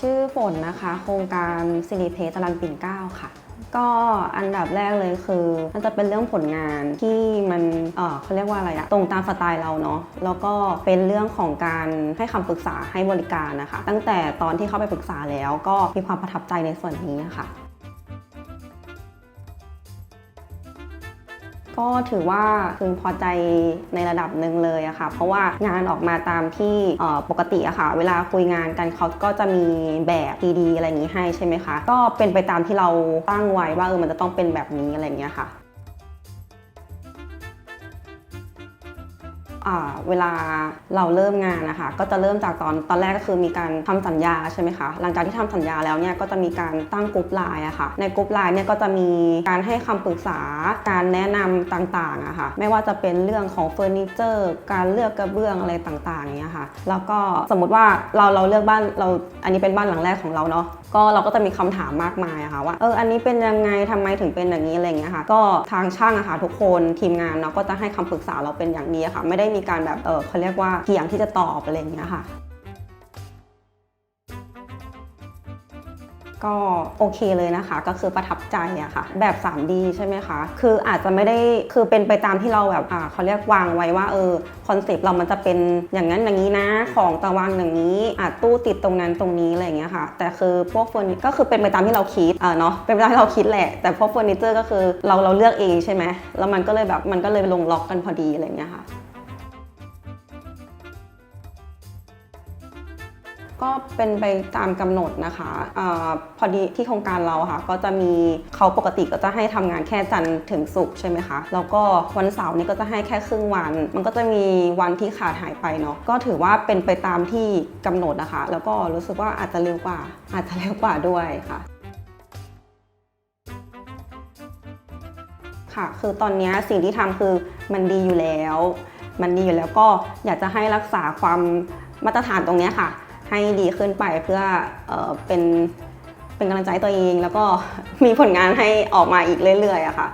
ชื่อฝนนะคะ โครงการสิริเพชรตะลันปิ่นเก้าค่ะ ก็อันดับแรกเลยคือ มันจะเป็นเรื่องผลงานที่มันเออเขาเรียกว่าอะไรอะตรงตามสไตล์เราเนาะแล้วก็เป็นเรื่องของการให้คำปรึกษาให้บริการนะคะ ตั้งแต่ตอนที่เข้าไปปรึกษาแล้วก็มีความประทับใจในส่วนนี้ค่ะ ก็ถือว่าพึงพอใจในระดับหนึ่งเลยอะค่ะ เพราะว่างานออกมาตามที่ปกติอะค่ะ เวลาคุยงานกันเขาก็จะมีแบบดีๆอะไรอย่างนี้ให้ใช่ไหมคะ ก็เป็นไปตามที่เราตั้งไว้ว่าเออมันจะต้องเป็นแบบนี้อะไรอย่างเงี้ยค่ะ เวลาเราเริ่มงานนะคะก็จะเริ่มจากตอนตอนแรกก็คือมีการทำสัญญาใช่ไหมคะหลังจากที่ทำสัญญาแล้วเนี่ยก็จะมีการตั้งกลุ่มไลน์อะค่ะในกลุ่มไลน์เนี่ยก็จะมีการให้คำปรึกษาการแนะนำต่างๆอะค่ะไม่ว่าจะเป็นเรื่องของเฟอร์นิเจอร์ การเลือกกระเบื้องอะไรต่างๆอย่างเงี้ยค่ะแล้วก็สมมติว่าเราเราเลือกบ้านเราอันนี้เป็นบ้านหลังแรกของเราเนาะก็เราก็จะมีคำถามมากมายอะค่ะว่าเอออันนี้เป็นยังไงทำไมถึงเป็นอย่างนี้อะไรเงี้ยค่ะก็ทางช่างอะค่ะทุกคนทีมงานเนาะก็จะให้คำปรึกษาเราเป็นอย่างดีอะค่ะ ไม่ได้มีการแบบเออเขาเรียกว่าเกี่ยงที่จะตอบอะไรเงี้ยค่ะ ก็โอเคเลยนะคะ ก็คือประทับใจอะค่ะ แบบ 3D ใช่ไหมคะ คืออาจจะไม่ได้คือเป็นไปตามที่เราแบบอ่าเขาเรียกวางไว้ว่าเออคอนเซปต์เรามันจะเป็นอย่างนั้นอย่างนี้นะของตะวางอย่างนี้อาจตู้ติดตรงนั้นตรงนี้อะไรอย่างเงี้ยค่ะ แต่คือพวกเฟอร์นิก็คือเป็นไปตามที่เราคิดอ่าเนาะเป็นไปตามที่เราคิดแหละ แต่พวกเฟอร์นิเจอร์ก็คือเราเราเลือกเองใช่ไหมแล้วมันก็เลยแบบมันก็เลยลงล็อกกันพอดีอะไรอย่างเงี้ยค่ะ ก็เป็นไปตามกำหนดนะคะอพอดีที่โครงการเราค่ะ ก็จะมีเขาปกติก็จะให้ทำงานแค่จันทร์ถึงศุกร์ใช่ไหมคะแล้วก็วันเสาร์นี่ก็จะให้แค่ครึ่งวัน มันก็จะมีวันที่ขาดหายไปเนาะก็ถือว่าเป็นไปตามที่กำหนดนะคะ แล้วก็รู้สึกว่าอาจจะเร็วกว่า อาจจะเร็วกว่าด้วยค่ะค่ะคือตอนนี้สิ่งที่ทำคือมันดีอยู่แล้ว มันดีอยู่แล้วก็อยากจะให้รักษาความมาตรฐานตรงนี้ค่ะ ให้ดีขึ้นไปเพื่อเออเป็นเป็นกำลังใจตัวเอง แล้วก็มีผลงานให้ออกมาอีกเรื่อยๆอะค่ะ